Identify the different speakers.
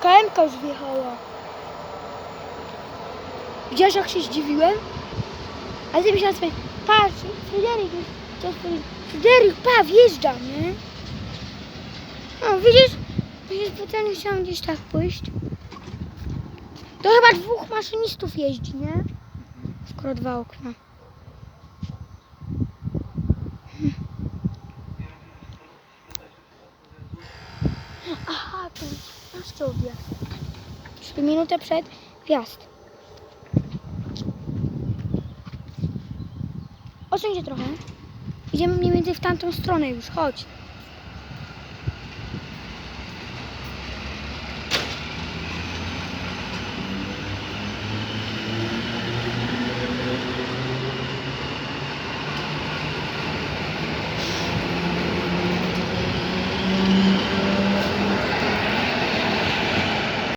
Speaker 1: KMK już wjechała. Widziałeś jak się zdziwiłem? Ale ty myślałem sobie, patrz, Fryderyk to Fryderyk, pa, wjeżdża, nie? No, widzisz? Widzisz, specjalnie chciałam gdzieś tak pójść. To chyba dwóch maszynistów jeździ, nie? Skoro dwa okna. Hmm. Aha, to jest nasz odjazd. Czyli minutę przed wjazd. Odsuń trochę. Idziemy mniej więcej w tamtą stronę już, chodź.